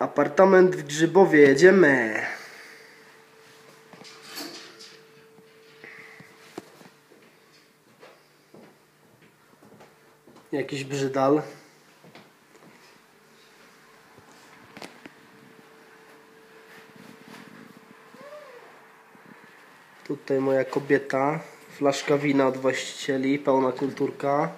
Apartament w Grzybowie, jedziemy. Jakiś brzydal. Tutaj moja kobieta. Flaszka wina od właścicieli, pełna kulturka.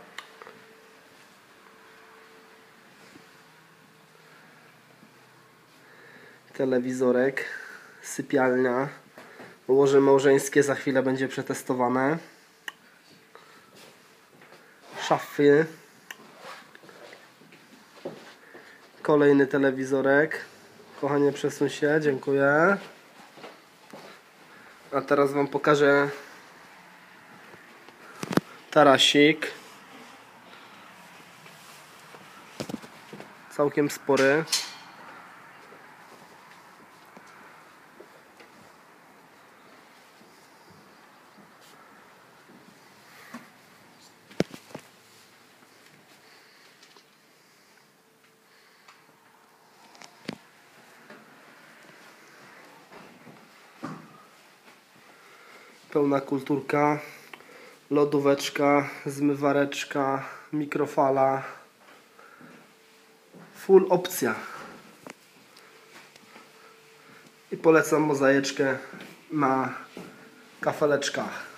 Telewizorek, sypialnia. Łoże małżeńskie za chwilę będzie przetestowane. Szafy. Kolejny telewizorek. Kochanie, przesuń się, dziękuję. A teraz Wam pokażę tarasik. Całkiem spory. Pełna kulturka, lodóweczka, zmywareczka, mikrofala. Full opcja. I polecam mozaiczkę na kafeleczkach.